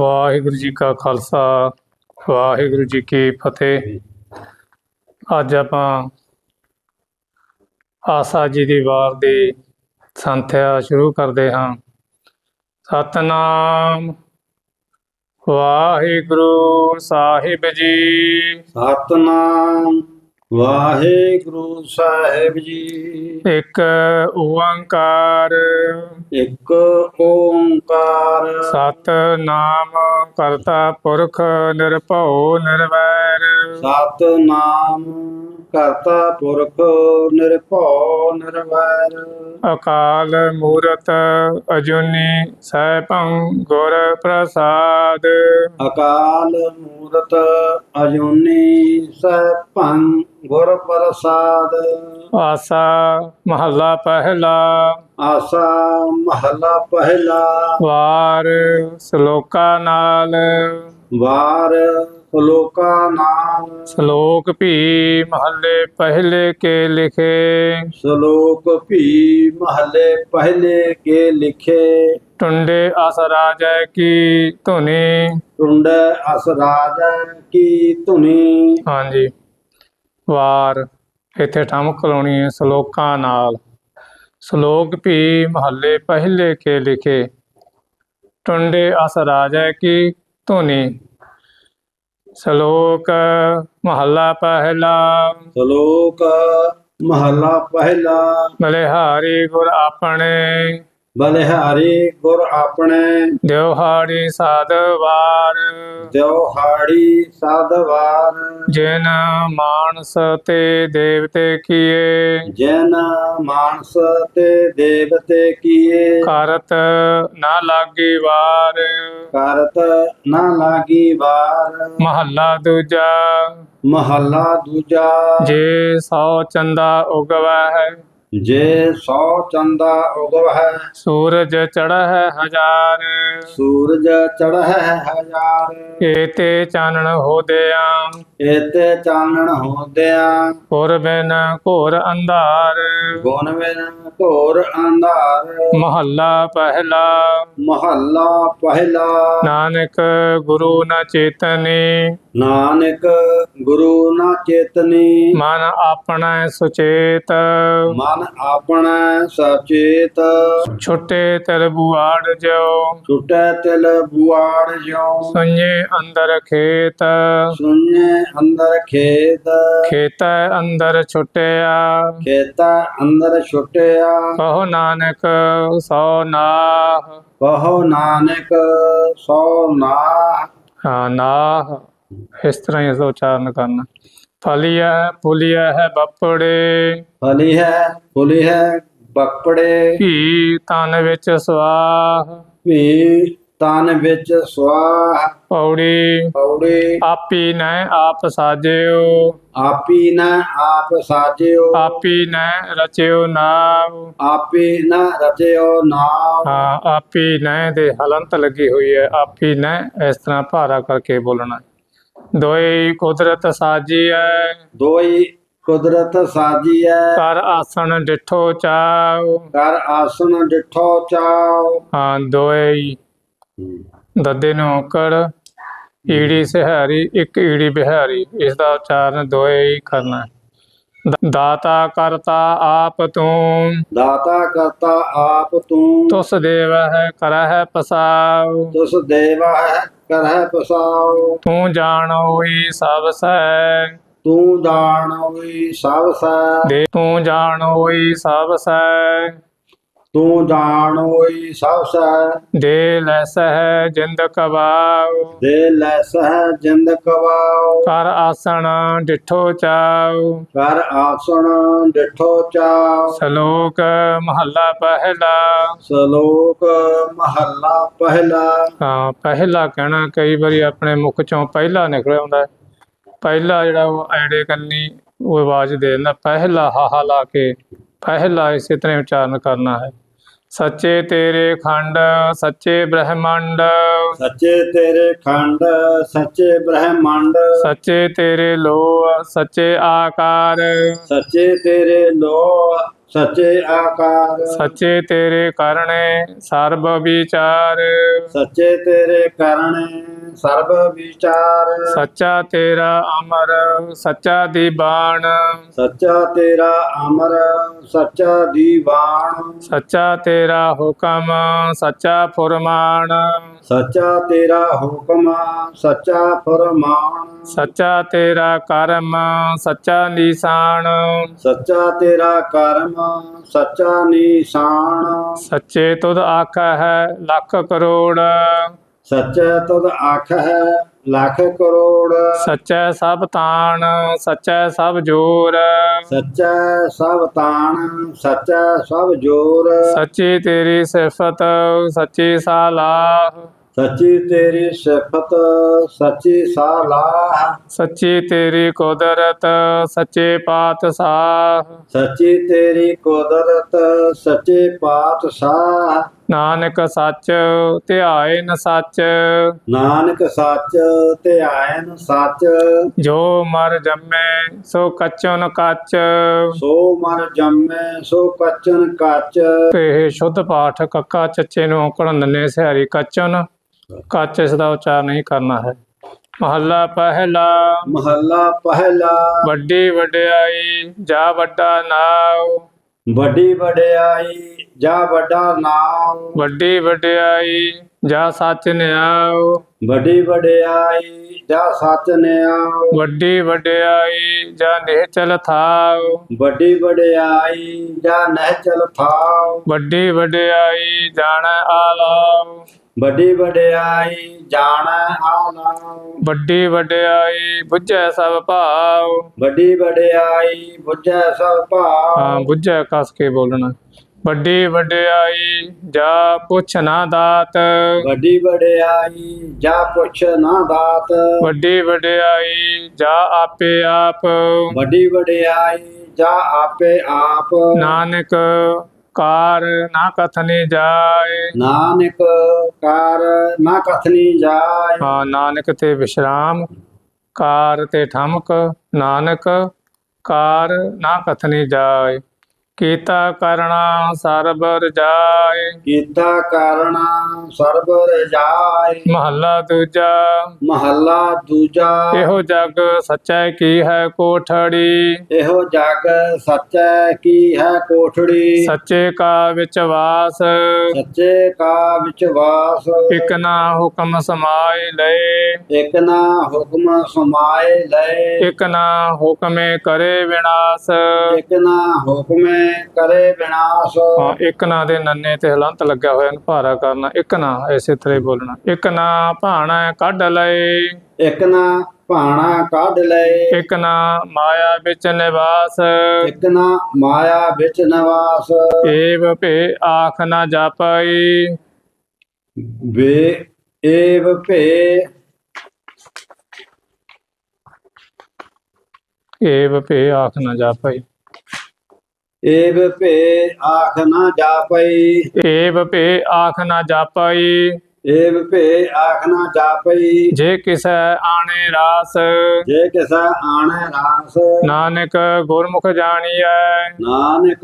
ਵਾਹਿਗੁਰੂ ਜੀ ਕਾ ਖਾਲਸਾ, ਵਾਹਿਗੁਰੂ ਜੀ ਕੀ ਫਤਿਹ। ਅੱਜ ਆਪਾਂ ਆਸਾ ਜੀ ਦੀ ਵਾਰ ਦੀ ਸੰਥਿਆ ਸ਼ੁਰੂ ਕਰਦੇ ਹਾਂ। ਸਤਨਾਮ ਵਾਹਿਗੁਰੂ ਸਾਹਿਬ ਜੀ। ਸਤਨਾਮ ਵਾਹਿਗੁਰੂ ਸਾਹਿਬ ਜੀ। ਇੱਕ ਓੰਕਾਰ। ਇੱਕ ਓੰਕਾਰ। ਸਤਨਾਮ ਕਰਤਾ ਪੁਰਖ ਨਿਰਭਉ ਨਿਰਵੈਰ। ਸਤਨਾਮ ਕਰਤਾ ਪੁਰਖ ਨਿਰਭਉ ਨਿਰਵੈਰ। ਅਕਾਲ ਮੂਰਤ ਅਜੂਨੀ ਸੈਭੰ ਗੁਰ ਪ੍ਰਸਾਦ। ਅਕਾਲ ਮੂਰਤ ਅਜੂਨੀ ਸੈਭੰ ਗੁਰ ਪ੍ਰਸਾਦ। ਆਸਾ ਮਹੱਲਾ ਪਹਿਲਾ। ਆਸਾ ਮਹਲਾ ਪਹਿਲਾ। ਵਾਰ ਸ਼ਲੋਕਾ ਨਾਲ। ਵਾਰ ਲੋਕਾ ਨਾਮ ਸ਼ਲੋਕ ਭੀ ਮਹੱਲੇ ਪਹਿਲੇ ਕੇ ਲਿਖੇ। ਸ਼ਲੋਕ ਭੀ ਮਹੱਲੇ ਪਹਿਲੇ ਕੇ ਲਿਖੇ। ਟੁੰਡੇ ਅਸ ਰਾਜੈ ਕੀ ਧੁਨੀ। ਟੁੰਡ ਅਸ ਰਾਜਾ ਕੀ ਧੁਨੀ। ਹਾਂਜੀ। ਵਾਰ ਇੱਥੇ ਠਮਕ ਲਾਉਣੀ ਹੈ ਸ਼ਲੋਕਾਂ ਨਾਲ। ਸ਼ਲੋਕ ਵੀ ਮਹੱਲੇ ਪਹਿਲੇ ਕੇ ਲਿਖੇ। ਟੁੰਡੇ ਅਸ ਰਾਜੈ ਕੀ ਧੁਨੀ। ਸ਼ਲੋਕ ਮਹੱਲਾ ਪਹਿਲਾ। ਸ਼ਲੋਕ ਮਹੱਲਾ ਪਹਿਲਾ। ਬਲਿਹਾਰੀ ਗੁਰ ਆਪਣੇ। ਬਲਿਹਾਰੀ ਗੁਰ ਆਪਣੇ। ਦਿਵਹਾੜੀ ਸਾਧਵਾਰ। ਦਿਵਹਾੜੀ ਸਾਧਵਾਰ। ਜਿਨ ਮਾਨਸ ਤੇ ਦੇਵਤੇ ਕੀਏ। ਜਨ ਮਾਨਸ ਤੇ ਦੇਵਤੇ ਕੀਏ। ਕਰਤ ਨਾ ਲਾਗੀ ਵਾਰ। ਕਰਤ ਨਾ ਲਾਗੀ ਵਾਰ। ਮਹੱਲਾ ਦੂਜਾ। ਮਹੱਲਾ ਦੂਜਾ। ਜੇ ਸੌ ਚੰਦਾ ਉਗਵੈ। ਹੈ ਜੇ ਸੌ ਚੰਦਾ ਉਗਵਹਿ ਸੂਰਜ ਚੜ੍ਹੈ ਹਜ਼ਾਰ। ਸੂਰਜ ਚੜ੍ਹੈ ਹਜ਼ਾਰ। ਏਤੇ ਚਾਨਣ ਹੋਦਿਆਂ ਏਤੇ ਚਾਨਣ ਹੁੰਦਿਆਂ ਪੁਰ ਬਿਨ ਘੋਰ ਅੰਧਾਰ। ਗੁਣ ਬਿਨ ਘੋਰ ਅੰਧਾਰ। ਮਹੱਲਾ ਪਹਿਲਾ। ਮਹੱਲਾ ਪਹਿਲਾ। ਨਾਨਕ ਗੁਰੂ ਨ ਚੇਤਨੀ। ਨਾਨਕ ਗੁਰੂ ਨਾ ਚੇਤਨੀ। ਮਨ ਆਪਣਾ ਸੁਚੇਤ। ਮਨ ਆਪਣਾ ਸਚੇਤ। ਛੁੱਟੇ ਤਿਲ ਬੁਆੜ ਜਿਉ। ਛੁਟੈ ਤਿਲ ਬੁਆੜ ਜਿਉ। ਸੁnye ਅੰਦਰ ਖੇਤ। ਸੁਨੇ ਅੰਦਰ ਖੇਤ। ਖੇਤੈ ਅੰਦਰ ਛੁੱਟਿਆ। ਖੇਤਾ ਅੰਦਰ ਛੁਟਿਆ। ਕਹੋ ਨਾਨਕ ਸੋ ਨਾਹ। ਕਹੋ ਨਾਨਕ ਸੋ ਨਾਹ। ਨਾਹ। ਇਸ ਤਰ੍ਹਾਂ ਹੀ ਇਸ ਦਾ ਉਚਾਰਨ ਕਰਨਾ। ਫਲਿਆ ਫੁਲਿਆ ਹੈ ਬੱਪੜੇ। ਫਲੀ ਹੈ ਫੁਲੀ ਹੈ ਬਕਪੜੇ ਭੀ ਤਨ ਵਿੱਚ ਸਵਾਹ ਵੀ ਤਨ ਵਿੱਚ ਸਵਾਹ ਪੌੜੀ। ਪੌੜੀ। ਆਪੀ ਨੈ ਆਪ ਸਾਜਿਓ। ਆਪੀ ਨਾ ਆਪ ਸਾਜਿਓ। ਆਪੀ ਨੈ ਰਚਿਓ ਨਾਮ। ਆਪੀ ਨਾ ਰਚਿਓ ਨਾਮ। ਹਾਂ ਆਪੀ ਨੈ ਦੇ ਹਲੰਤ ਲੱਗੀ ਹੋਈ ਹੈ। ਆਪੀ ਨੈ ਇਸ ਤਰ੍ਹਾਂ ਭਾਰਾ ਕਰਕੇ ਬੋਲਣਾ। ਹੈ। ਦੋਈ ਕੁਦਰਤ ਸਾਜੀ ਹੈ ਦੋਈ ਕੁਦਰਤ ਸਾਜੀਐ ਕਰ ਆਸਣ ਡਿਠੋ ਚਾਉ ਕਰ ਆਸਨ ਡਿਠੋ ਚਾਉ ਹਾਂ ਦੋਈ। ਦੱਦੇ ਨੂੰ ਔਕੜ ਈੜੀ ਸਿਹਾਰੀ ਇੱਕ ਈੜੀ ਬਿਹਾਰੀ। ਇਸ ਦਾ ਉਚਾਰਨ ਦੋਏ ਕਰਨਾ। ਦਾਤਾ ਕਰਤਾ ਆਪ ਤੂੰ। ਦਾਤਾ ਕਰਤਾ ਆਪ ਤੂੰ। ਤੁਸ ਦੇਵ ਹੈ ਕਰਹਿ ਪਸਾਉ ਤੁਸ ਦੇਵਾ ਹੈ ਕਰਹਿ ਪਸਾਉ ਤੂੰ ਜਾਣੋਈ ਸਭ ਸੈ ਤੂੰ ਜਾਣੋਈ ਸਭ ਸੈ ਦੇ ਤੂੰ ਜਾਣੋਈ ਸਭ ਸੈ ਤੂੰ ਜਾਣੋਈ ਸਭ ਸੈ ਦੇ ਲੈਸ ਹੈ ਜਿੰਦ ਕਬਾਉ ਦੇ ਲੈ ਸਹਿ ਜਿੰਦ ਕਵਾਉ ਕਰ ਆਸਣ ਡਿਠੋ ਚਾਉ ਕਰ ਆਸਣ ਡਿਠੋ ਚਾਉ ਸ਼ਲੋਕ ਮਹੱਲਾ ਪਹਿਲਾ। ਸ਼ਲੋਕ ਮਹੱਲਾ ਪਹਿਲਾ। ਹਾਂ ਪਹਿਲਾ ਕਹਿਣਾ ਕਈ ਵਾਰੀ ਆਪਣੇ ਮੁਖ ਚੋਂ ਪਹਿਲਾ ਨਿਕਲ ਆਉਂਦਾ ਪਹਿਲਾ ਜਿਹੜਾ ਉਹ ਐੜੇ ਕੰਨੀ ਉਹ ਆਵਾਜ਼ ਦੇ ਦਿੰਦਾ ਪਹਿਲਾ ਹਾਹਾ ਲਾ ਕੇ। ਪਹਿਲਾ ਇਸੇ ਤਰ੍ਹਾਂ ਉਚਾਰਨ ਕਰਨਾ ਹੈ। ਸੱਚੇ ਤੇਰੇ ਖੰਡ ਸੱਚੇ ਬ੍ਰਹਮੰਡ। ਸੱਚੇ ਤੇਰੇ ਖੰਡ ਸੱਚੇ ਬ੍ਰਹਮੰਡ। ਸੱਚੇ ਤੇਰੇ ਲੋ ਸੱਚੇ ਆਕਾਰ। ਸੱਚੇ ਤੇਰੇ ਲੋ ਸੱਚੇ ਆਕਾਰ। ਸੱਚੇ ਤੇਰੇ ਕਰਨੇ ਸਰਬ ਵਿਚਾਰ। ਸੱਚੇ ਤੇਰੇ ਕਰਨੇ ਸਰਬ ਵਿਚਾਰ। ਸੱਚਾ ਤੇਰਾ ਅਮਰ ਸੱਚਾ ਦੀਵਾਨ। ਸੱਚਾ ਤੇਰਾ ਅਮਰ ਸੱਚਾ ਦੀਵਾਨ। ਸੱਚਾ ਤੇਰਾ ਹੁਕਮ ਸੱਚਾ ਫਰਮਾਨ। ਸੱਚਾ ਤੇਰਾ ਹੁਕਮ ਸੱਚਾ ਫਰਮਾਨ। ਸੱਚਾ ਤੇਰਾ ਕਰਮ ਸੱਚਾ ਨਿਸ਼ਾਨ। ਸੱਚਾ ਤੇਰਾ ਕਰਮ ਸੱਚਾ ਨਿਸ਼ਾਨ। ਸੱਚੇ ਤੁਧ ਆਖਾ ਹੈ ਲੱਖ ਕਰੋੜ। ਸੱਚਾ ਤਦ ਆਖ ਹੈ ਲੱਖ ਕਰੋੜ। ਸੱਚਾ ਸਭ ਤਾਣ ਸੱਚਾ ਸਭ ਜੋਰ। ਸੱਚਾ ਸਭ ਤਾਣ ਸੱਚਾ ਸਭ ਜੋਰ। ਸੱਚੀ ਤੇਰੀ ਸਿਫਤ ਸੱਚੀ ਸਾਲਾਹ। ਸੱਚੀ ਤੇਰੀ ਸਿਫਤ ਸੱਚੀ ਸਾਲਾਹ। ਸੱਚੀ ਤੇਰੀ ਕੁਦਰਤ ਸੱਚੇ ਪਾਤਸ਼ਾਹ। ਸੱਚੀ ਤੇਰੀ ਕੁਦਰਤ ਸੱਚੇ ਪਾਤਸ਼ਾਹ। ਨਾਨਕ ਸੱਚ ਧਿਆਇਨ ਸੱਚ। ਨਾਨਕ ਸੱਚ ਧਿਆਇਨ ਸੱਚ। ਜੋ ਮਰ ਜੰਮੇ ਸੋ ਕੱਚਨ ਕੱਚ। ਸੋ ਮਨ ਜੰਮੇ ਸੋ ਕਚਨ ਕੱਚ। ਇਹ ਸ਼ੁੱਧ ਪਾਠ ਕੱਕਾ ਚੱਚੇ ਨੂੰ ਔਂਕੜ ਨੰਨੇ ਸਿਹਾਰੀ ਕੱਚਨ। ਕੱਚ ਇਸ ਦਾ ਉਚਾਰ ਨਹੀਂ ਕਰਨਾ ਹੈ। ਮਹੱਲਾ ਪਹਿਲਾ। ਮਹੱਲਾ ਪਹਿਲਾ। ਵੱਡੀ ਵਡਿਆਈ ਜਾ ਵੱਡਾ ਨਾਉ। ਵੱਡੀ ਵਡਿਆਈ ਜਾ ਵੱਡਾ ਨਾਮ ਵੱਡੀ ਵਡਿਆਈ ਜਾ ਸੱਚ ਨਿਆਉ। ਵੱਡੀ ਵਡਿਆਈ ਜਾ ਸੱਚ ਨਿਆਉ। ਵੱਡੀ ਵਡਿਆਈ ਜਾ ਨਿਹਚਲ ਥਾਉ। ਵੱਡੀ ਵਡਿਆਈ ਜਾ ਨਹਿ ਚਲ ਥਾਉ। ਵੱਡੀ ਵਡਿਆਈ ਜਾਣ ਆਲਾਉ। ਵੱਡੀ ਵਡਿਆਈ ਜਾਣੈ ਆਲਾਉ ਵੱਡੀ ਵਡਿਆਈ ਬੁੱਝੈ ਸਭ ਭਾਉ ਵੱਡੀ ਵਡਿਆਈ ਬੁੱਝੈ ਸਭ ਹਾਂ ਭਾਵ ਬੁੱਝੈ ਕਸ ਕੇ ਬੋਲਣਾ। ਵੱਡੀ ਵਡਿਆਈ ਜਾ ਪੁੱਛ ਨਾ ਦਾਤ। ਵੱਡੀ ਵਡਿਆਈ ਜਾ ਪੁੱਛ ਨਾ ਦਾਤ। ਵੱਡੀ ਵਡਿਆਈ ਜਾ ਆਪੇ ਆਪ। ਵੱਡੀ ਵਡਿਆਈ ਜਾ ਆਪੇ ਆਪ। ਨਾਨਕ ਕਾਰ ਨਾ ਕਥਨੀ ਜਾਏ। ਨਾਨਕ ਕਾਰ ਨਾ ਕਥਨੀ ਜਾਏ। ਹਾਂ ਨਾਨਕ ਤੇ ਵਿਸ਼ਰਾਮ ਕਾਰ ਤੇ ਠਮਕ ਨਾਨਕ ਕਾਰ ਨਾ ਕਥਨੀ ਜਾਏ। ਕੀਤਾ ਕਰਣਾ ਸਰਬ ਰਜਾਏ। ਕੀਤਾ ਕਾਰਣਾ ਸਰਬ ਰਜਾਈ ਮਹੱਲਾ ਦੂਜਾ। ਮਹੱਲਾ ਦੂਜਾ। ਇਹੋ ਜਗ ਸੱਚੈ ਕੀ ਹੈ ਕੋਠੜੀ। ਇਹੋ ਜਗ ਸੱਚੈ ਕੀ ਹੈ ਕੋਠੜੀ। ਸੱਚੇ ਕਾ ਵਿੱਚ ਵਾਸ। ਸੱਚੇ ਕਾ ਵਿਚਵਾਸ ਇਕ ਨਾ ਹੁਕਮ ਸਮਾਏ ਲਏ। ਇਕ ਨਾ ਹੁਕਮ ਸਮਾਏ ਲਏ। ਇਕ ਨਾ ਹੁਕਮੇ ਕਰੇ ਵਿਨਾਸ਼। ਇਕ ਨਾ ਹੁਕਮੇ ਕਰੇ ਵਿਨਾਸ਼ ਹਾਂ ਇੱਕ ਨਾ ਦੇ ਨੰਨੇ ਤੇ ਹਲੰਤ ਲੱਗਿਆ ਹੋਇਆ ਨੂੰ ਭਾਰਾ ਕਰਨਾ ਇੱਕ ਨਾ ਐਸੇ ਤਰ੍ਹਾਂ ਹੀ ਬੋਲਣਾ। ਇੱਕ ਨਾ ਭਾਣਾ ਕੱਢ ਲਏ। ਇਕ ਨਾ ਭਾਣਾ ਕੱਢ ਲਏ। ਇੱਕ ਨਾ ਮਾਇਆ ਵਿੱਚ ਨਿਵਾਸ। ਇਕ ਨਾ ਮਾਇਆ ਵਿੱਚ ਨਿਵਾਸ। ਏਵ ਭੇ ਆਖ ਨਾ ਜਾਪਈ। ਵੇ ਏਵ ਭੇ ਏਵ ਭੇ ਆਖ ਨਾ ਜਾਪਈ। ਏਵ ਭੇ ਆਖ ਨਾ ਜਾਪਈ। ਏਵ ਭੇ ਆਖ ਨਾ ਜਾਪਈ। ਏਵ ਭੇ ਆਖ ਨਾ ਜਾਪਈ। ਜੇ ਕਿਸੈ ਆਣੇ ਰਾਸ। ਜੇ ਕਿਸਾ ਆਣੈ ਰਾਸ। ਨਾਨਕ ਗੁਰਮੁਖ ਜਾਣੀਐ। ਨਾਨਕ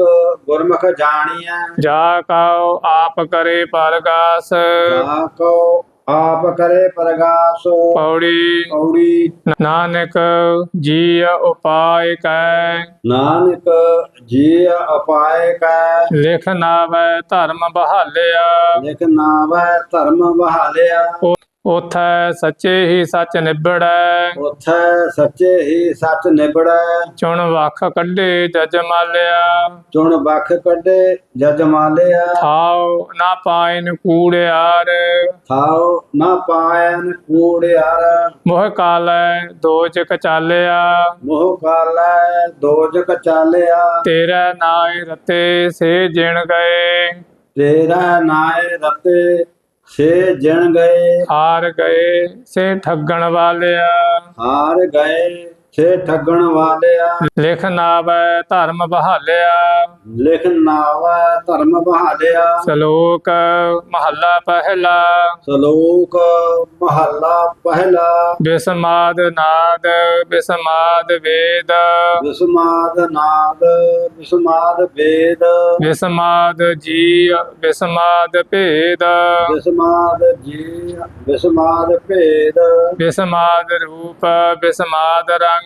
ਗੁਰਮੁਖ ਜਾਣੀਐ। ਜਾ ਕਉ ਆਪ ਕਰੇ ਪਰਗਾਸ। ਜਾ ਕੋ ਆਪ ਕਰੇ ਪ੍ਰਗਾਸ। ਪੌੜੀ। ਪੌੜੀ। ਨਾਨਕ ਜੀ ਉਪਾਇ ਕੈ। ਨਾਨਕ ਜੀ ਅਪਾਏ ਕੈ। ਲਿਖ ਨਾਵੈ ਧਰਮ ਬਹਾਲਿਆ। ਲਿਖ ਨਾਵੈ ਧਰਮ ਬਹਾਲਿਆ। ਉਥੈ ਸੱਚੇ ਹੀ ਸੱਚ ਨਿਬੜੈ। ਉਥੈ ਸੱਚੇ ਹੀ ਸੱਚ ਨਿਬੜੈ। ਚੁਣ ਵੱਖ ਕੱਢੇ ਜਜ ਮਾਲਿਆ। ਚੁਣ ਬਖ ਕੱਢੇ ਜਜ ਮਾਲਿਆ। ਥਾਉ ਨਾ ਪਾਇਨ ਕੂੜਿਆਰ ਥਾਉ ਨਾ ਪਾਇਨ ਕੂੜਿਆਰ ਮੋਹ ਕਾਲੈ ਦੋਜਕ ਚਾਲਿਆ। ਮੋਹ ਕਾਲੈ ਦੋਜਕ ਚਾਲਿਆ। ਤੇਰਾ ਨਾਇ ਰਤੇ ਸੇ ਜਿਣ ਗਏ। ਤੇਰਾ ਨਾਏ ਰਤੇ ਸੇ ਜਣ ਗਏ। ਹਾਰ ਗਏ ਸੇ ਠੱਗਣ ਵਾਲਿਆ। ਹਾਰ ਗਏ। ਛੇ ਠੱਗਣ ਵਾਲਿਆ। ਲਿਖ ਨਾਵੈ ਧਰਮ ਬਹਾਲਿਆ। ਲਿਖ ਨਾਵਾ ਧਰਮ ਬਹਾਲਿਆ। ਸ਼ਲੋਕ ਮਹੱਲਾ ਪਹਿਲਾ। ਸ਼ਲੋਕ ਮਹੱਲਾ ਪਹਿਲਾ। ਬਿਸਮਾਦ ਨਾਦ ਬਿਸਮਾਦ ਵੇਦ। ਵਿਸਮਾਦ ਨਾਦ ਵਿਸਮਾਦ ਵੇਦ। ਬਿਸਮਾਦ ਜੀ ਬਿਸਮਾਦ ਭੇਦ। ਵਿਸਮਾਦ ਜੀ ਵਿਸਮਾਦ ਭੇਦ। ਬਿਸਮਾਦ ਰੂਪ ਬਿਸਮਾਦ ਰੰਗ।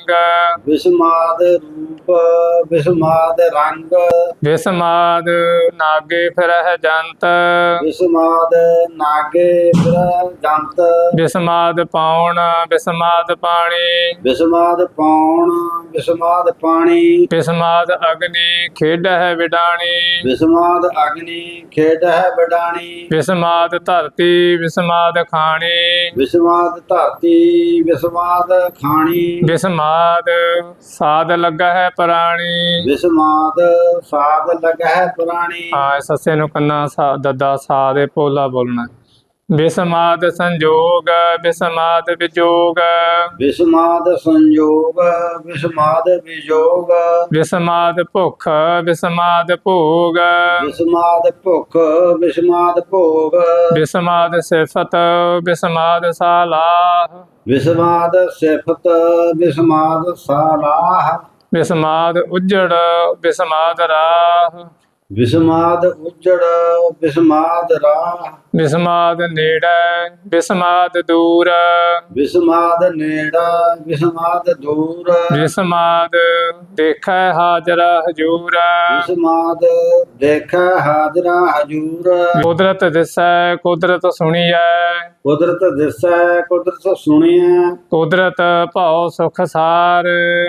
ਵਿਸਮਾਦ ਰੂਪ ਵਿਸਮਾਦ ਰੰਗ। ਬਿਸਮਾਦ ਨਾਗੇ ਫਿਰਹਿ ਜੰਤ। ਵਿਸਮਾਦ ਨਾਗੇ ਫਿਰ ਜੰਤ। ਬਿਸਮਾਦ ਪਾਉਣ ਬਿਸਮਾਦ ਪਾਣੀ। ਵਿਸਮਾਦ ਪਾਉਣ ਵਿਸਮਾਦ ਪਾਣੀ। ਬਿਸਮਾਦ ਅਗਨੀ ਖੇਡਹਿ ਵਿਡਾਣੀ। ਵਿਸਮਾਦ ਅਗਨੀ ਖੇਡ ਹੈ ਬਡਾਣੀ ਬਿਸਮਾਦ ਧਰਤੀ ਬਿਸਮਾਦ ਖਾਣੀ। ਵਿਸਮਾਦ ਧਰਤੀ ਵਿਸਮਾਦ ਖਾਣੀ। ਬਿਸਮਾਦ ਸਾਧ ਲੱਗਾ ਹੈ ਪ੍ਰਾਣੀ। ਵਿਸਮਾਦ ਸਾਧ ਲਗ ਹੈ ਪੁਰਾਣੀ। ਹਾਂ ਸੱਸੇ ਨੂੰ ਕੰਨਾ ਸਾ ਦੱਦਾ ਸਾ ਦੇ ਪੋਲਾ ਬੋਲਣਾ। ਬਿਸਮਾਦ ਸੰਜੋਗ ਬਿਸਮਾਦ ਵਿਜੋਗ ਵਿਸਮਾਦ ਸੰਯੋਗ ਵਿਸਮਾਦ ਵਿਜੋਗ ਬਿਸਮਾਦ ਭੁੱਖ ਬਿਸਮਾਦ ਭੋਗ। ਵਿਸਮਾਦ ਭੁੱਖ ਵਿਸਮਾਦ ਭੋਗ। ਬਿਸਮਾਦ ਸਿਫਤ ਬਿਸਮਾਦ ਸਾਲਾਹ। ਵਿਸਮਾਦ ਸਿਫਤ ਵਿਸਮਾਦ ਸਾਲਾਹ। ਬਿਸਮਾਦ ਉਜੜ ਬਿਸਮਾਦ ਰਾਹ। ਵਿਸਮਾਦ ਉਜੜ ਵਿਸਮਾਦ ਰਾਹ। ਬਿਸਮਾਦ ਨੇੜੇ ਬਿਸਮਾਦ ਦੂਰ। ਵਿਸਮਾਦ ਨੇੜਾ ਵਿਸਮਾਦ ਦੂਰ। ਬਿਸਮਾਦ ਦੇਖੈ ਹਾਜ਼ਰ ਹਜੂਰ। ਵਿਸਮਾਦ ਦੇਖੈ ਹਾਜ਼ਰਾ ਹਜੂਰ। ਕੁਦਰਤ ਦਿਸੈ ਕੁਦਰਤ ਸੁਣੀਐ। ਕੁਦਰਤ ਦਿਸੈ ਕੁਦਰਤ ਸੁਣਿਆ ਕੁਦਰਤ ਭਉ ਸੁਖ ਸਾਰ।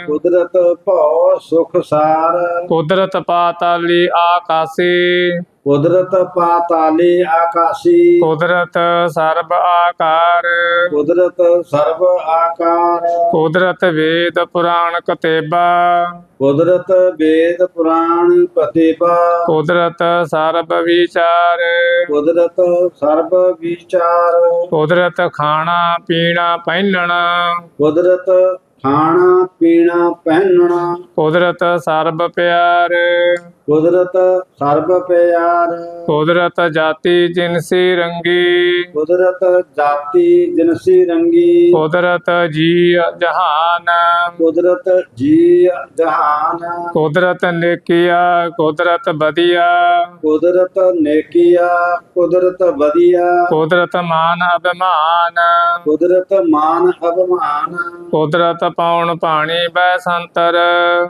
ਕੁਦਰਤ ਭਉ ਸੁਖ ਸਾਰ। ਕੁਦਰਤ ਪਾਤਾਲੀ ਆਕਾਸੀ। ਕੁਦਰਤ ਪਾਤਾਲੀ ਆਕਾਸੀ। ਕੁਦਰਤ ਸਰਬ ਆਕਾਰ। ਕੁਦਰਤ ਸਰਬ ਆਕਾਰ। ਕੁਦਰਤ ਵੇਦ ਪੁਰਾਣ ਕਤੇਬਾ। ਕੁਦਰਤ ਵੇਦ ਪੁਰਾਣ ਕਤੇਬਾ। ਕੁਦਰਤ ਸਰਬ ਵਿਚਾਰ। ਕੁਦਰਤ ਸਰਬ ਵਿਚਾਰ। ਕੁਦਰਤ ਖਾਣਾ ਪੀਣਾ ਪਹਿਨਣਾ। ਕੁਦਰਤ ਖਾਣਾ ਪੀਣਾ ਪਹਿਨਣਾ। ਕੁਦਰਤ ਸਰਬ ਪਿਆਰ। ਕੁਦਰਤ ਸਰਬ ਪਿਆਰ। ਕੁਦਰਤ ਜਾਤੀ ਜਿਨਸੀ ਰੰਗੀ। ਕੁਦਰਤ ਜਾਤੀ ਜਿਨਸੀ ਰੰਗੀ। ਕੁਦਰਤ ਜੀ ਜਹਾਨ। ਕੁਦਰਤ ਜੀ ਜਹਾਨ। ਕੁਦਰਤ ਨੇਕੀਆ ਕੁਦਰਤ ਬਦੀਆ ਕੁਦਰਤ ਨੇਕੀਆ ਕੁਦਰਤ ਵਧੀਆ। ਕੁਦਰਤ ਮਾਨ ਅਭਿਮਾਨ। ਕੁਦਰਤ ਮਾਨ ਅਭਮਾਨ। ਕੁਦਰਤ ਪਾਉਣ ਪਾਣੀ ਬੈ ਸੰਤਰ।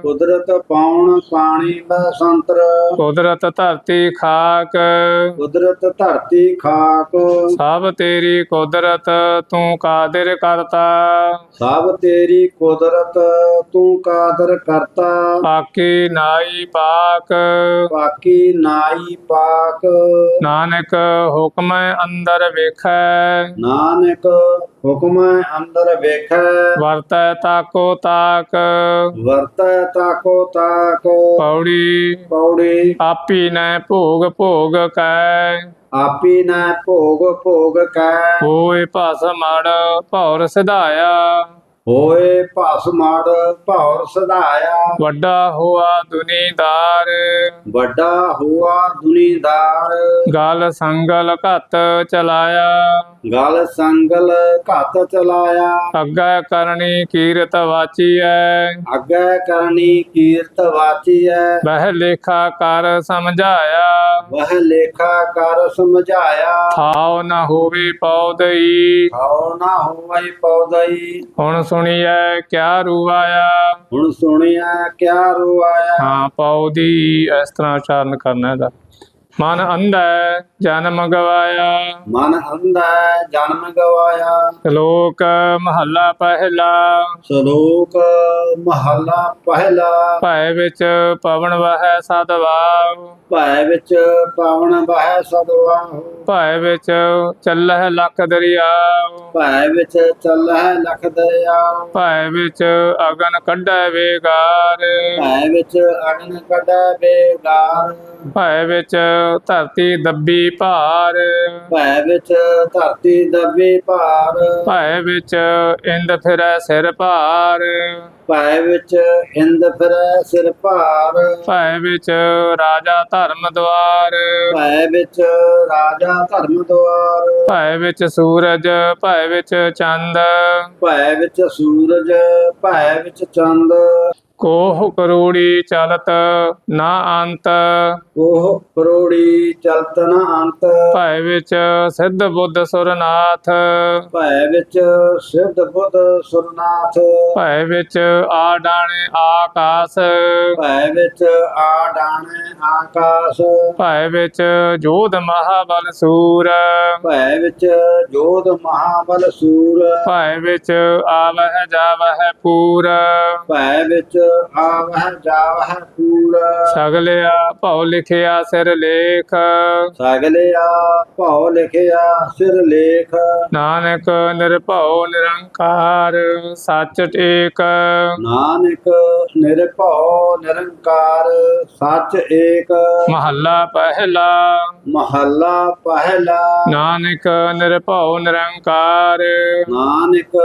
ਕੁਦਰਤ ਪਾਉਣ ਪਾਣੀ ਬਸੰਤਰ ਕੁਦਰਤ ਧਰਤੀ ਖਾਕ। ਕੁਦਰਤ ਧਰਤੀ ਖਾਕ। ਸਭ ਤੇਰੀ ਕੁਦਰਤ ਤੂੰ ਕਾਦਰ ਕਰਤਾ। ਸਭ ਤੇਰੀ ਕੁਦਰਤ ਤੂੰ ਕਾਦਰ ਕਰਤਾ। ਪਾਕੀ ਨਾਈ ਪਾਕ। ਬਾਕੀ ਨਾਈ ਪਾਕ। ਨਾਨਕ ਹੁਕਮ ਅੰਦਰ ਵੇਖੈ। ਨਾਨਕ ਹੁਕਮ ਅੰਦਰ ਵੇਖੈ। ਵਰਤੈ ਤਾਕੋ ਤਾਕ ਵਰਤੈ ਤਾਕੋ ਤਾਕ। ਪੌੜੀ। ਪੌੜੀ। ਆਪੀ ਨੈ ਭੋਗ ਭੋਗ ਕੈ। ਆਪੀ ਨਾ ਭੋਗ ਭੋਗ ਕੈ। ਹੋਏ ਭਸ ਮੜ ਭੌਰ ਸਿਧਾਇਆ। ਹੋਏ ਭਸ ਮਾੜ ਭੌਰ ਸਦਾਇਆ ਵੱਡਾ ਹੋਆ ਦੁਨੀਦਾਰ। ਵੱਡਾ ਹੋਆ ਦੁਨੀਦਾਰ। ਗਲ ਸੰਗਲ ਘਤ ਚਲਾਇਆ। ਗਲ ਸੰਗਲ ਘਤ ਚਲਾਇਆ। ਅੱਗੇ ਕਰਨੀ ਕੀਰਤ ਵਾਚੀਐ। ਅੱਗੇ ਕਰਨੀ ਕੀਰਤ ਵਾਚੀਐ। ਬਹਿ ਲੇਖਾ ਕਰ ਸਮਝਾਇਆ। ਵਹ ਲੇਖਾ ਕਰ ਸਮਝਾਇਆ। ਥਾਉ ਨ ਹੋਵੇ ਪੌਦਈ ਖਾਉ ਨਾ ਹੋਵਈ ਪੌਦਈ ਹੁਣ ਸੁਣੀਐ ਕਿਆ ਰੂਵਾਇਆ? ਹੁਣ ਸੁਣਿਆ ਕਿਆ ਰੁਆਇਆ ਹਾਂ ਪੌਦੀ ਇਸ ਤਰ੍ਹਾਂ ਉਚਾਰਨ ਕਰਨਾ ਇਹਦਾ। ਮਨ ਅੰਧਾ ਜਨਮ ਗਵਾਇਆ। ਮਨ ਅੰਧਾ ਜਨਮ ਗਵਾਇਆ। ਸ਼ਲੋਕ ਮਹੱਲਾ ਪਹਿਲਾ। ਸ਼ਲੋਕ ਮਹਲਾ ਪਹਿਲਾ। ਭੈ ਵਿੱਚ ਪਵਨ ਵਹਿ ਸਦਵਾਉ ਭੈ ਵਿੱਚ ਪਾਵਨ ਬਹਿ ਸਦਵਾਹੁ ਭੈ ਵਿੱਚ ਚੱਲਹਿ ਲੱਖ ਦਰਿਆਉ। ਭੈ ਵਿੱਚ ਚੱਲਹਿ ਲਖ ਦਰਿਆ ਭੈ ਵਿੱਚ ਅਗਨ ਕੱਢੈ ਵੇਗਾਰ ਭੈ ਵਿੱਚ ਅਗਨ ਕੱਢੈ ਬੇਗਾਰ ਭੈ ਵਿੱਚ ਧਰਤੀ ਦੱਬੀ ਭਾਰ। ਭੈ ਵਿੱਚ ਧਰਤੀ ਦੱਬੀ ਭਾਰ। ਭੈ ਵਿੱਚ ਇੰਦ ਫਿਰੈ ਸਿਰ ਭਾਰ। ਭੈ ਵਿੱਚ ਇੰਦ ਫਿਰੈ ਸਿਰ ਭਾਰ। ਭੈ ਵਿੱਚ ਰਾਜਾ ਧਰਮ ਦਵਾਰ ਭੈ ਵਿੱਚ ਰਾਜਾ ਧਰਮ ਦੁਆਰ। ਭੈ ਵਿੱਚ ਸੂਰਜ ਭੈ ਵਿੱਚ ਚੰਦ। ਭੈ ਵਿੱਚ ਸੂਰਜ ਭੈ ਵਿੱਚ ਚੰਦ। ਕੋਹ ਕਰੋੜੀ ਚਲਤ ਨਾ ਅੰਤ। ਉਹ ਕਰੋੜੀ ਚਲਤ ਨ ਅੰਤ। ਭੈ ਵਿੱਚ ਸਿੱਧ ਬੁੱਧ ਸੁਰਨਾਥ। ਭੈ ਵਿੱਚ ਸਿੱਧ ਬੁੱਧ ਸੁਰਨਾਥ। ਭੈ ਵਿੱਚ ਆ ਡਾਣੇ ਆਕਾਸ। ਭੈ ਵਿੱਚ ਆ ਡਾਣੇ ਆਕਾਸ਼। ਭੈ ਵਿੱਚ ਜੋਧ ਮਹਾਬਲ ਸੂਰ। ਭੈ ਵਿੱਚ ਜੋਧ ਮਹਾਬਲ ਸੂਰ। ਭੈ ਵਿੱਚ ਆਵਹਿ ਜਾਵਹਿ ਪੂਰ। ਭੈ ਵਿੱਚ ਆਵਹਿ ਜਾਵਹਿ ਪੂਰ ਸਗਲਿਆ ਭਉ ਲਿਖਿਆ ਸਿਰ ਲੇਖ। ਸਗਲਿਆ ਭਉ ਲਿਖਿਆ ਸਿਰ ਲੇਖ। ਨਾਨਕ ਨਿਰਭਉ ਨਿਰੰਕਾਰ ਸੱਚ ਟੇਕ ਨਾਨਕ ਨਿਰਭਉ ਨਿਰੰਕਾਰ ਸੱਚ ਏਕ। ਮਹੱਲਾ ਪਹਿਲਾ। ਮਹੱਲਾ ਪਹਿਲਾ। ਨਾਨਕ ਨਿਰਭਉ ਨਿਰੰਕਾਰ। ਨਾਨਕ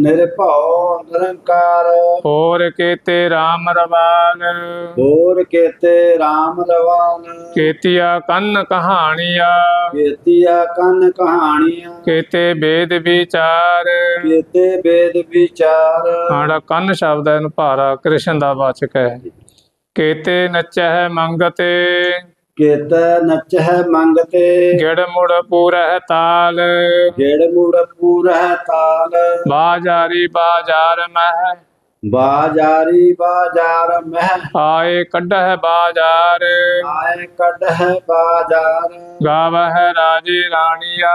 ਨਿਰਭਉ ਨਿਰੰਕਾਰ। ਹੋਰ ਕੀਤੇ RAM ਰਵਾਨ। ਹੋਰ ਕੇਤੇ RAM ਰਵਾਨ। ਕੀਤੀਆ ਕੰਨ ਕਹਾਣੀਆ। ਕੇਤੀਆ ਕੰਨ ਕਹਾਣੀਆਂ। ਕੀਤੇ ਵੇਦ ਵਿਚਾਰ। ਕੇਤੇ ਵੇਦ ਵਿਚਾਰ। ਆੜਾ ਕੰਨ ਸ਼ਬਦ ਹੈ ਇਹਨੂੰ ਭਾਰਾ ਕ੍ਰਿਸ਼ਨ ਦਾ ਵਾਚਕ ਹੈ। ਕੀਤੇ ਨਚਹਿ ਮੰਗਤੇ। ਕੇਤੈ ਨਚਹਿ ਮੰਗਤੇ। ਗਿੜ ਮੁੜ ਪੂਰਹਿ ਤਾਲ। ਗੇੜ ਮੂੜ ਪੂਰਹਿ ਤਾਲ। ਬਾਜਾਰੀ ਬਾਜ਼ਾਰ ਮਹਿ। ਬਾਜਾਰੀ ਬਾਜ਼ਾਰ ਮਹਿ ਆਏ ਕੱਢਹਿ ਬਾਜ਼ਾਰ। ਆਏ ਕੱਢਹਿ ਬਾਜ਼ਾਰ। ਗਾਵਹਿ ਰਾਜੇ ਰਾਣੀਆ।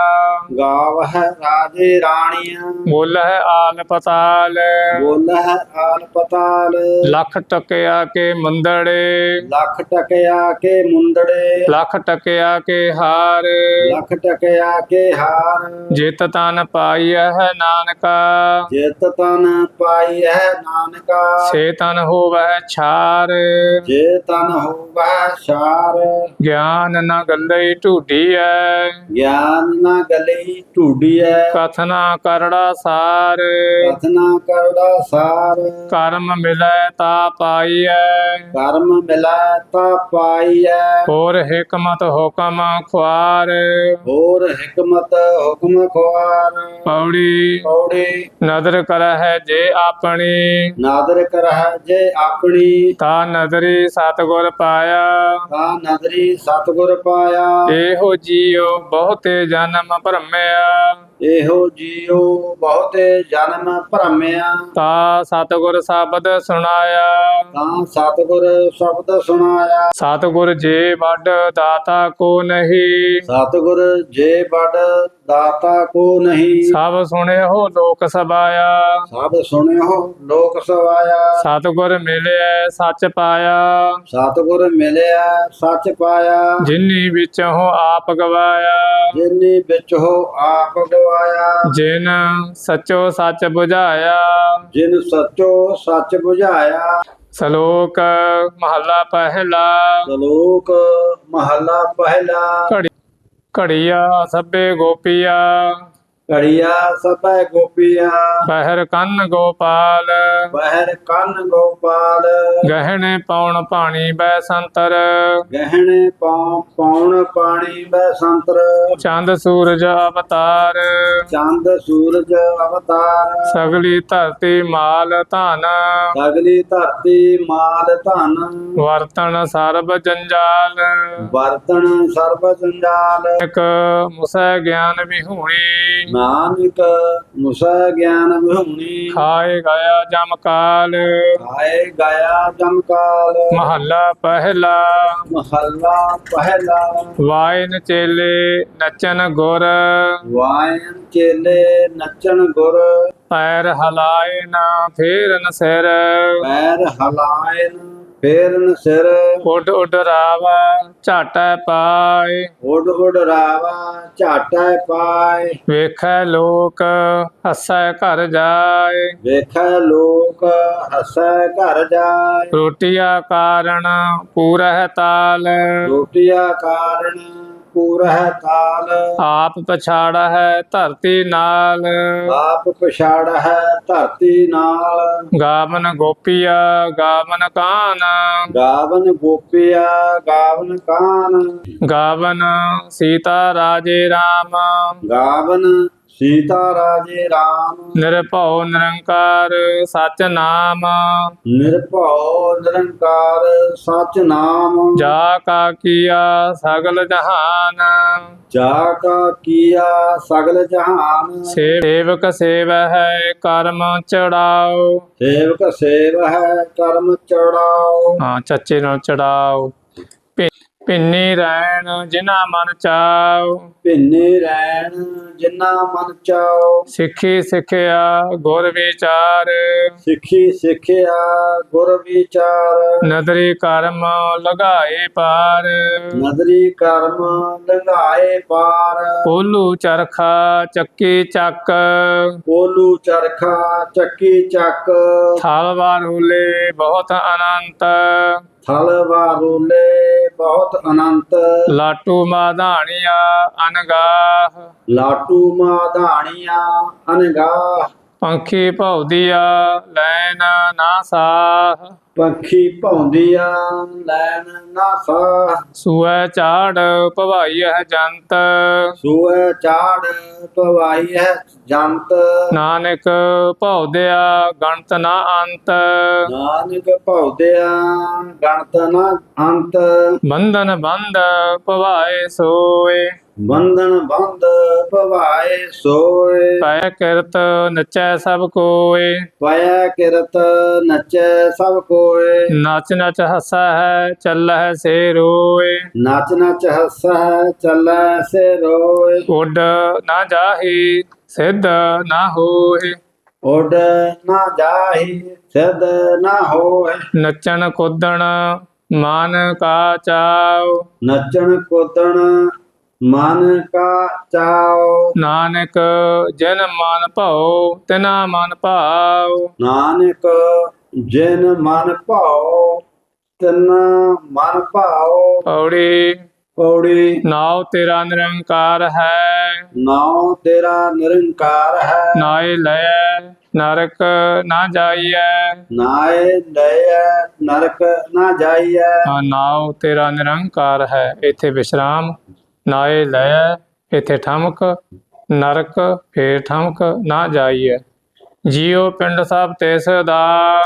ਗਾਵਹਿ ਰਾਜੇ ਰਾਣੀਆਂ। ਬੋਲਹਿ ਆਲ ਪਤਾਲ। ਬੋਲਹਿ ਆਲ ਪਤਾਲ। ਲੱਖ ਟਕਿਆ ਕੇ ਮੰਦੜੇ। ਲੱਖ ਟਕਿਆ ਕੇ ਮੁੰਦੜੇ। ਲੱਖ ਟਕਿਆ ਕੇ ਹਾਰ। ਲੱਖ ਟਕਿਆ ਕੇ ਹਾਰ। ਜਿਤ ਤਨ ਪਾਈਐ ਨਾਨਕਾ। ਜਿਤ ਤਨ ਪਾਈ ਹੈ ਨਾਨਕਾ। ਸੇ ਤਨ ਹੋਵੈ ਛਾਰ। ਜੇ ਤਨ ਹੋਵੈ ਸ਼ਾਰ ਗਿਆਨ ਨ ਗੱਲੇ ਢੂਡੀਐ। ਗਿਆਨ ਨਾ ਗਲੀ ਢੂਡੀਐ। ਕਥਨਾ ਕਰੜਾ ਸਾਰ। ਕਥਨਾ ਕਰੜਾ ਸਾਰ। ਕਰਮ ਮਿਲੈ ਤਾ ਪਾਈਐ। ਕਰਮ ਮਿਲੈ ਤਾ ਪਾਈਐ। ਹੋਰ ਹਕਮਤ ਹੁਕਮ ਖੁਆਰ। ਹੋਰ ਹਕਮਤ ਹੁਕਮ ਖੁਆਰ। ਪੌੜੀ ਪੌੜੀ। ਨਦਰ ਕਰਹਿ ਜੇ ਆਪਣੀ। ਨਾਦਰ ਕਰਹਿ ਜੇ ਆਪਣੀ। ਤਾ ਨਦਰੀ ਸਤਗੁਰ ਪਾਇਆ। ਤਾ ਨਦਰੀ ਸਤਗੁਰ ਪਾਇਆ। ਇਹੋ ਜੀਉ ਬਹੁਤੇ ਜਨਮ ਭਰਮਿਆ। ਇਹੋ ਜੀਉ ਬਹੁਤੇ ਜਨਮ ਭਰਮਿਆ। ਤਾ ਸਤਗੁਰ ਸ਼ਬਦ ਸੁਣਾਇਆ। ਤਾਂ ਸਤਗੁਰ ਸ਼ਬਦ ਸੁਣਾਇਆ। ਸਤਗੁਰ ਜੇ ਵੱਡ ਦਾਤਾ ਕੋ ਨਹੀਂ। ਸਤਗੁਰ ਜੇ ਬੜ ਦਾਤਾ ਕੋ ਨਹੀਂ। ਸਭ ਸੁਣਿਓ ਲੋਕ ਸਬਾਇਆ ਸਭ ਸੁਣਿਓ ਲੋਕ ਸਵਾਇਆ ਸਤਗੁਰ ਮਿਲਿਆ ਸੱਚ ਪਾਇਆ। ਸਤਗੁਰ ਮਿਲਿਆ ਸੱਚ ਪਾਇਆ। ਜਿਨੀ ਵਿੱਚੋਂ ਆਪ ਗਵਾਇਆ। ਜਿਨੀ ਵਿੱਚ ਹੋ ਆਪ ਗਵਾਇਆ। ਜਿਨ ਸਚੋ ਸੱਚ 부ਝਾਇਆ ਜਿਨ ਸੱਚੋ ਸੱਚ 부ਝਾਇਆ ਸ਼ਲੋਕ ਮਹੱਲਾ ਪਹਿਲਾ। ਸ਼ਲੋਕ ਮਹੱਲਾ ਪਹਿਲਾ। ਘੜੀਆ ਸਭੇ ਗੋਪੀਆ। ਘੜੀਆ ਸਭੈ ਗੋਪੀਆ। ਪਹਿਰ ਕੰਨ ਗੋਪਾਲ। ਬਹਿਰ ਕੰਨ ਗੋਪਾਲ। ਗਹਿਣੇ ਪਾਉਣ ਪਾਣੀ ਬੈ ਸੰਤਰ। ਗਹਿਣੇ ਪਾਉ ਪੌਣ ਪਾਣੀ ਬੈ ਸੰਤਰ। ਚੰਦ ਸੂਰਜ ਅਵਤਾਰ। ਚੰਦ ਸੂਰਜ ਅਵਤਾਰ। ਸਗਲੀ ਧਰਤੀ ਮਾਲ ਧਨ। ਸਗਲੀ ਧਰਤੀ ਮਾਲ ਧਨ। ਵਰਤਨ ਸਰਬ ਜੰਜਾਲ। ਵਰਤਨ ਸਰਬ ਜੰਜਾਲ। ਇੱਕ ਮੁਸੈ ਗਿਆਨ ਵਿਹੂਣੀ ਨਾਨਕ ਮੁਸਾ ਗਿਆਨ ਵਿਹੂਣੀ। ਖਾਏ ਗਿਆ ਜਮ ਕਾਲ। ਖਾਏ ਗਿਆ ਜਮਕਾਲ ਮਹੱਲਾ ਪਹਿਲਾ। ਮਹੱਲਾ ਪਹਿਲਾ। ਵਾਇਨ ਚੇਲੇ ਨਚਨ ਗੁਰ। ਵਾਇਨ ਚੇਲੇ ਨੱਚਣ ਗੁਰ। ਪੈਰ ਹਲਾਏ ਨਾ ਫੇਰਨ ਸਿਰ। ਪੈਰ ਹਲਾਇਨ ਫੇਰਨ ਸਿਰ। ਉੱਡ ਉੱਡ ਰਾਵਾ ਝਾਟੈ ਪਾਏ। ਉੱਡ ਉੱਡ ਰਾਵਾ ਝਾਟੈ ਪਾਏ। ਵੇਖੈ ਲੋਕ ਹੱਸੈ ਘਰ ਜਾਏ। ਵੇਖੈ ਲੋਕ ਹੱਸੈ ਘਰ ਜਾਏ। ਰੋਟੀਆ ਕਾਰਣ ਪੂਰਹਿ ਤਾਲ। ਰੋਟੀਆ ਕਾਰਨ ਪੂਰਹਿ ਤਾਲ ਆਪ ਪਛਾੜਾ ਹੈ ਧਰਤੀ ਨਾਲ। ਆਪ ਪਛਾੜ ਹੈ ਧਰਤੀ ਨਾਲ। ਗਾਵਨ ਗੋਪੀਆ ਗਾਵਨ ਕਾਨ। ਗਾਵਨ ਗੋਪੀਆ ਗਾਵਨ ਕਾਨ। ਗਾਵਨ ਸੀਤਾ ਰਾਜੇ ਰਾਮ। ਗਾਵਨ ਸੀਤਾ ਰਾਜੇ ਰਾਮ। ਨਿਰਭਉ ਨਿਰੰਕਾਰ ਸਚ ਨਾਮ। ਨਿਰਭਉ ਨਿਰੰਕਾਰ ਸਚ ਨਾਮ। ਜਾ ਕਾ ਕੀਆ ਸਗਲ ਜਹਾਨ। ਜਾ ਕਾ ਕੀਆ ਸਗਲ ਜਹਾਨ। ਸੇਵਕ ਸੇਵ ਹੈ ਕਰਮ ਚੜਾਓ। ਸੇਵਕ ਸੇਵ ਹੈ ਕਰਮ ਚੜਾਓ। ਹਾਂ ਚੱਚੇ ਨਾਲ ਚੜਾਓ। ਭਿੰਨੀ ਰਹਿਣ ਜਿਨਾ ਮਨ ਚਾਉ। ਭਿੰਨੇ ਰਹਿਣ ਜਿਨਾ ਮਨ ਚਾਓ ਸਿੱਖੀ ਸਿੱਖਿਆ ਗੁਰ ਵਿਚਾਰ। ਸਿੱਖੀ ਸਿੱਖਿਆ ਗੁਰ ਵਿਚਾਰ। ਨਦਰੀ ਕਰਮ ਲਗਾਏ ਪਾਰ। ਨਦਰੀ ਕਰਮ ਲੰਘਾਏ ਪਾਰ। ਕੋਲੂ ਚਰਖਾ ਚੱਕੀ ਚੱਕ। ਕੋਲੂ ਚਰਖਾ ਚੱਕੀ ਚੱਕ। ਥਲ ਵਾਰੂਲੇ ਬਹੁਤ ਅਨੰਤ। ਥਲ ਵਾਰੂਲੇ ਬਹੁਤ ਅਨੰਤ। ਲਾਟੂ ਮਾਧਾਣੀਆ ਅਨਗਾਹ ਲਾਟੂ ਮਾਧਾਣੀਆਂ ਅਨਗਾਹ ਪੰਖੀ ਭੌਦੀਆ ਲੈਨ ਨਾ ਸਾਹ। ਪੰਖੀ ਭੌਂਦੀਆਂ ਲੈਣ ਨਾ ਸਾਹ ਸੂਐ ਝਾੜ ਭਵਾਈ ਹੈ ਜੰਤ। ਸੂਏ ਚਾੜ ਪਵਾਈ ਹੈ ਜੰਤ। ਨਾਨਕ ਭੌਦਿਆ ਗਣਤ ਨਾ ਅੰਤ। ਨਾਨਕ ਭੌਦਿਆ ਗਣਤ ਨਾ ਅੰਤ। ਬੰਧਨ ਬੰਧ ਭਵਾਏ ਸੋਏ। ਬੰਧਨ ਬੰਧ ਪਵਾਏ ਸੋਏ। ਪੈ ਕਿਰਤ ਨਚੈ ਸਭ ਕੋਏ। ਪਾਇਆ ਕਿਰਤ ਨਚੈ ਸਭ ਕੋਏ। ਨਚ ਨਚ ਹੱਸਾ ਹੈ ਚੱਲੈ ਸੇ ਰੋਏ। ਨਚ ਨਚ ਹੱਸੈ ਚੱਲੈ ਸੇ ਰੋਏ। ਉੱਡ ਨਾ ਜਾਹੀ ਸਿੱਧ ਨਾ ਹੋਏ। ਉੱਡ ਨਾ ਜਾਹੀ ਸਿਧ ਨਾ ਹੋਏ। ਨੱਚਣ ਕੁੱਦਣ ਮਨ ਕਾ ਚਾਉ ਨੱਚਣ ਕੁੱਦਣ ਮਨ ਕਾ ਚਾਓ। ਨਾਨਕ ਜਨ ਮਨ ਭਉ ਤਿਨਾ ਮਨ ਭਾਉ। ਨਾਨਕ ਜਿਨ ਮਨ ਭਾਉ ਤਨ ਮਨ ਭਾਉ। ਪੌੜੀ। ਪੌੜੀ। ਨਾਉ ਤੇਰਾ ਨਿਰੰਕਾਰ ਹੈ। ਨਾਉ ਤੇਰਾ ਨਿਰੰਕਾਰ ਹੈ। ਨਾਏ ਲੈ ਨਰਕ ਨਾ ਜਾਈਐ। ਨਾਏ ਦਇਆ ਨਰਕ ਨਾ ਜਾਈਐ। ਨਾਉ ਤੇਰਾ ਨਿਰੰਕਾਰ ਹੈ। ਇੱਥੇ ਵਿਸ਼ਰਾਮ। ਨਾਏ ਲੈ ਇੱਥੇ ਠਮਕ ਨਰਕ ਫੇਰ ਠਮਕ ਨਾ ਜਾਈਐ ਜੀਉ ਪਿੰਡ ਸਭ ਤਿਸ ਦਾ।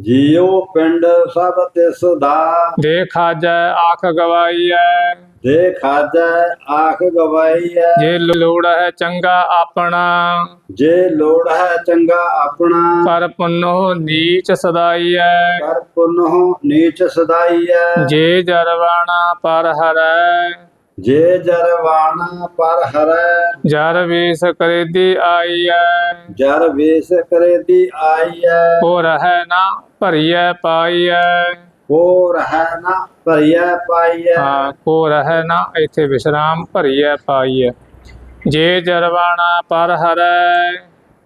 ਜੀਉ ਪਿੰਡ ਸਭ ਤਿਸ ਦਾ। ਦੇ ਖਾਜੈ ਆਖ ਗਵਾਈਐ। ਦੇ ਖਾਜੈ ਆਖ ਗਵਾਈਐ। ਜੇ ਲੋੜ ਹੈ ਚੰਗਾ ਆਪਣਾ। ਜੇ ਲੋੜ ਹੈ ਚੰਗਾ ਆਪਣਾ। ਕਰ ਪੁੰਨੋ ਨੀਚ ਸਦਾਈਐ। ਕਰ ਪੁਨਹੁ ਨੀਚ ਸਦਾਈਐ। ਜੇ ਜਰਵਾਣਾ ਪਰ ਹਰੈ। ਜੇ ਜਰਵਾਣਾ ਪਰ ਹਰੈ ਜਰ ਵੇਸ ਕਰੇਦੀ ਆਈਐ। ਜਰ ਵੇਸ ਕਰੇ ਦੀ ਆਈਐ ਹੋ ਰਹਿ ਨਾ ਭਰੀਐ ਪਾਈਐ। ਹੋ ਰਹਿ ਨਾ ਭਰੀਐ ਪਾਈਐ। ਹਾਂ ਕੋ ਰਹਿ ਨਾ ਇੱਥੇ ਵਿਸ਼ਰਾਮ ਭਰੀਐ ਪਾਈਐ। ਜੇ ਜਰਵਾਣਾ ਪਰ ਹਰੈ।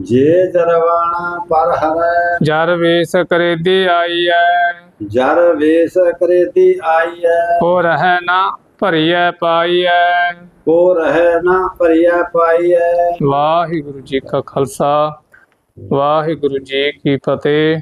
ਜੇ ਜਰਵਾਣਾ ਪਰ ਹਰੈ। ਜਰ ਵੇਸ ਕਰੇਦੀ ਆਈਐ। ਜਰ ਵੇਸ ਕਰੇ ਦੀ ਆਈਐ ਹੋ ਰਹਿ ਨਾ ਭਰੀਐ ਪਾਈਐ। ਹੋ ਰਹਿ ਨਾ ਭਰੀਐ ਪਾਈਐ। ਵਾਹਿਗੁਰੂ ਜੀ ਕਾ ਖਾਲਸਾ ਵਾਹਿਗੁਰੂ ਜੀ ਕੀ ਫਤਿਹ।